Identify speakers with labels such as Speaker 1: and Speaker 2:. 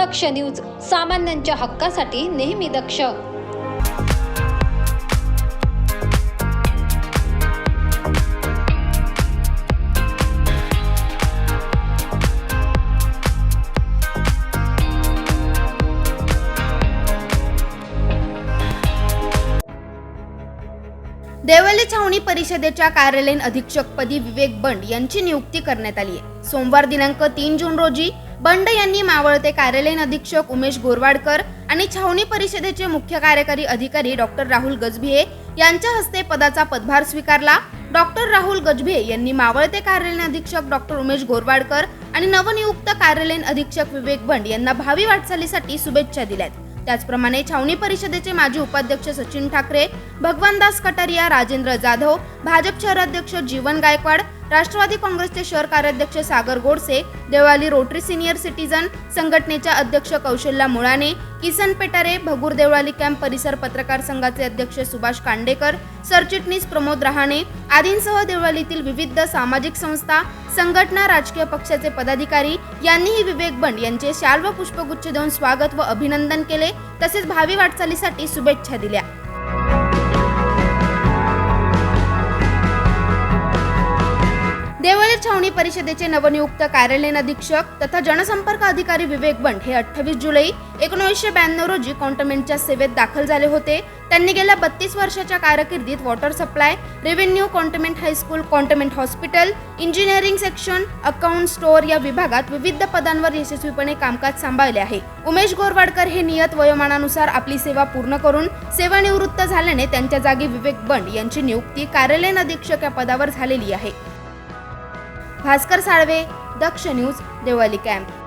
Speaker 1: दक्ष news सामान्यांच्या हक्कासाठी नेहमी दक्ष.
Speaker 2: देवली छावणी परिषदेच्या कार्यालयीन अधीक्षकपदी विवेक बंड यांची नियुक्ती करण्यात आली आहे. सोमवार दिनांक तीन जून रोजी बंड यांनी मावळते कार्यालयीन अधीक्षक उमेश गोरवाडकर आणि छावणी परिषदेचे मुख्य कार्यकारी अधिकारी डॉक्टर राहुल गजभिये यांच्या हस्ते पदाचा पदभार स्वीकारला. डॉक्टर राहुल गजभिये यांनी मावळते कार्यालयीन अधीक्षक डॉक्टर उमेश गोरवाडकर आणि नवनियुक्त कार्यालयीन अधीक्षक विवेक बंड यांना भावी वाटचालीसाठी शुभेच्छा दिल्यात. त्याचप्रमाणे छावणी परिषदेचे माजी उपाध्यक्ष सचिन ठाकरे भगवानदास कटारिया राजेंद्र जाधव भाजप शहराध्यक्ष जीवन गायकवाड राष्ट्रवादी काँग्रेसचे शहर कार्याध्यक्ष Sagar Godse Devlali rotary senior citizen संघटनेच्या अध्यक्ष कौशल्या मुळाने किसन पेटारे भगूर देवळाली कॅम्प परिसर पत्रकार संघाचे अध्यक्ष सुभाष कांडेकर सरचिटणीस प्रमोद रहाणे आदींसह देवळालीतील विविध सामाजिक संस्था संघटना राजकीय पक्षाचे पदाधिकारी यांनीही विवेक बंड यांचे शाल व पुष्पगुच्छ देऊन स्वागत व अभिनंदन केले तसेच भावी वाटचालीसाठी शुभेच्छा दिल्या. जिल्हाधिकारी परिषदेचे नवनियुक्त कार्यालयीन अधीक्षक तथा जनसंपर्क अधिकारी विवेक बंड हे अठ्ठावीस जुलै एकोणीसशे ब्याण्णव रोजी कॉन्टमेंटच्या सेवेत दाखल झाले होते. त्यांनी गेल्या बत्तीस वर्षाच्या कारकिर्दीत water supply revenue cantonment high school cantonment hospital engineering section account store या विभागात विविध पदांवर यशस्वीपणे कामकाज सांभाळले आहे. उमेश गोरवाडकर हे नियत वयोमानानुसार आपली सेवा पूर्ण करून सेवानिवृत्त झाल्याने त्यांच्या जागी विवेक बंड यांची नियुक्ती कार्यालयीन अधीक्षक या पदावर झालेली आहे. Bhaskar Salve Daksh news Deoli camp